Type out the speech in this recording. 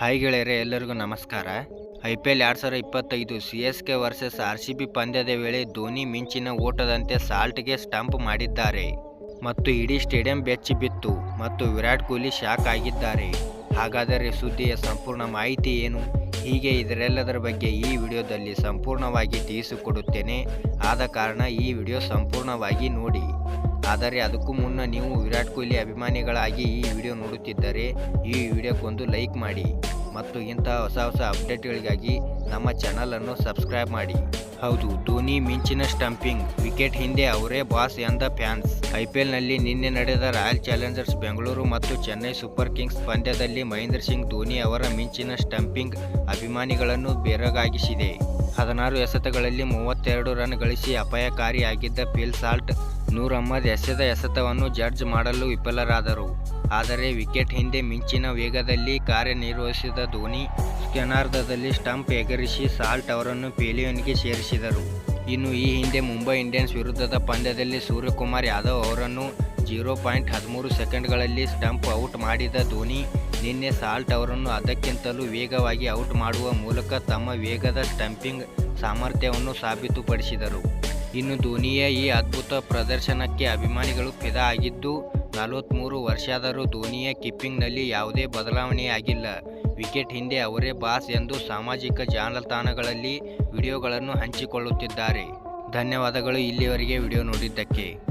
Hi ಗೆಳೆಯರೆ, ಎಲ್ಲರಿಗೂ ನಮಸ್ಕಾರ. ಐ ಪಿ ಎಲ್ ಎರಡು ಸಾವಿರ ಇಪ್ಪತ್ತೈದು C S K versus R C B ಪಂದ್ಯದ ವೇಳೆ ಧೋನಿ ಮಿಂಚಿನ ಓಟದಂತೆ ಸಾಲ್ಟ್ಗೆ ಸ್ಟಂಪ್ ಮಾಡಿದ್ದಾರೆ. ಮತ್ತು ಇಡೀ ಸ್ಟೇಡಿಯಂ ಬೆಚ್ಚಿ ಬಿತ್ತು ಮತ್ತು ವಿರಾಟ್ ಕೊಹ್ಲಿ ಶಾಕ್ ಆಗಿದ್ದಾರೆ. ಹಾಗಾದರೆ ಸುದ್ದಿಯ ಸಂಪೂರ್ಣ ಮಾಹಿತಿ ಏನು? ಹೀಗೆ ಇದರೆಲ್ಲದರ ಬಗ್ಗೆ ಈ ವಿಡಿಯೋದಲ್ಲಿ ಸಂಪೂರ್ಣವಾಗಿ ತಿಳಿಸಿಕೊಡುತ್ತೇನೆ. ಆದ ಕಾರಣ ಈ ವಿಡಿಯೋ ಸಂಪೂರ್ಣವಾಗಿ ನೋಡಿ. ಆದರೆ ಅದಕ್ಕೂ ಮುನ್ನ ನೀವು ವಿರಾಟ್ ಕೊಹ್ಲಿ ಅಭಿಮಾನಿಗಳಾಗಿ ಈ ವಿಡಿಯೋ ನೋಡುತ್ತಿದ್ದರೆ ಈ ವಿಡಿಯೋಕ್ಕೊಂದು ಲೈಕ್ ಮಾಡಿ ಮತ್ತು ಇಂತಹ ಹೊಸ ಹೊಸ ಅಪ್ಡೇಟ್ಗಳಿಗಾಗಿ ನಮ್ಮ ಚಾನಲನ್ನು ಸಬ್ಸ್ಕ್ರೈಬ್ ಮಾಡಿ. ಹೌದು, ಧೋನಿ ಮಿಂಚಿನ ಸ್ಟಂಪಿಂಗ್. ವಿಕೆಟ್ ಹಿಂದೆ ಅವರೇ ಬಾಸ್ ಎಂದ ಫ್ಯಾನ್ಸ್. ಐಪಿಎಲ್ನಲ್ಲಿ ನಿನ್ನೆ ನಡೆದ ರಾಯಲ್ ಚಾಲೆಂಜರ್ಸ್ ಬೆಂಗಳೂರು ಮತ್ತು ಚೆನ್ನೈ ಸೂಪರ್ ಕಿಂಗ್ಸ್ ಪಂದ್ಯದಲ್ಲಿ ಮಹೇಂದ್ರ ಸಿಂಗ್ ಧೋನಿ ಅವರ ಮಿಂಚಿನ ಸ್ಟಂಪಿಂಗ್ ಅಭಿಮಾನಿಗಳನ್ನು ಬೆರಗಾಗಿಸಿದೆ. ಹದಿನಾರು ಎಸೆತಗಳಲ್ಲಿ ಮೂವತ್ತೆರಡು ರನ್ ಗಳಿಸಿ ಅಪಾಯಕಾರಿಯಾಗಿದ್ದ ಫಿಲ್ ಸಾಲ್ಟ್ ನೂರ್ ಅಹ್ಮದ್ ಎಸೆದ ಎಸೆತವನ್ನು ಜಡ್ಜ್ ಮಾಡಲು ವಿಫಲರಾದರು. ಆದರೆ ವಿಕೆಟ್ ಹಿಂದೆ ಮಿಂಚಿನ ವೇಗದಲ್ಲಿ ಕಾರ್ಯನಿರ್ವಹಿಸಿದ ಧೋನಿ ಸ್ಕೆನಾರ್ಧದಲ್ಲಿ ಸ್ಟಂಪ್ ಎಗರಿಸಿ ಸಾಲ್ಟ್ ಅವರನ್ನು ಪೇಲಿಯನ್ಗೆ ಸೇರಿಸಿದರು. ಇನ್ನು ಈ ಹಿಂದೆ ಮುಂಬೈ ಇಂಡಿಯನ್ಸ್ ವಿರುದ್ಧದ ಪಂದ್ಯದಲ್ಲಿ ಸೂರ್ಯಕುಮಾರ್ ಯಾದವ್ ಅವರನ್ನು ಜೀರೋ ಪಾಯಿಂಟ್ ಹದಿಮೂರು ಸೆಕೆಂಡ್ಗಳಲ್ಲಿ ಸ್ಟಂಪ್ ಔಟ್ ಮಾಡಿದ ಧೋನಿ ನಿನ್ನೆ ಸಾಲ್ಟ್ ಅವರನ್ನು ಅದಕ್ಕಿಂತಲೂ ವೇಗವಾಗಿ ಔಟ್ ಮಾಡುವ ಮೂಲಕ ತಮ್ಮ ವೇಗದ ಸ್ಟಂಪಿಂಗ್ ಸಾಮರ್ಥ್ಯವನ್ನು ಸಾಬೀತುಪಡಿಸಿದರು. ಇನ್ನು ಧೋನಿಯ ಈ ಅದ್ಭುತ ಪ್ರದರ್ಶನಕ್ಕೆ ಅಭಿಮಾನಿಗಳು ಫಿದಾ ಆಗಿದ್ದು ನಲವತ್ತ್ಮೂರು ವರ್ಷಾದರೂ ಧೋನಿಯ ಕಿಪ್ಪಿಂಗ್ನಲ್ಲಿ ಯಾವುದೇ ಬದಲಾವಣೆಯಾಗಿಲ್ಲ ವಿಕೆಟ್ ಹಿಂದೆ ಅವರೇ ಬಾಸ್ ಎಂದು ಸಾಮಾಜಿಕ ಜಾಲತಾಣಗಳಲ್ಲಿ ವಿಡಿಯೋಗಳನ್ನು ಹಂಚಿಕೊಳ್ಳುತ್ತಿದ್ದಾರೆ. ಧನ್ಯವಾದಗಳು, ಇಲ್ಲಿವರೆಗೆ ವಿಡಿಯೋ ನೋಡಿದ್ದಕ್ಕೆ.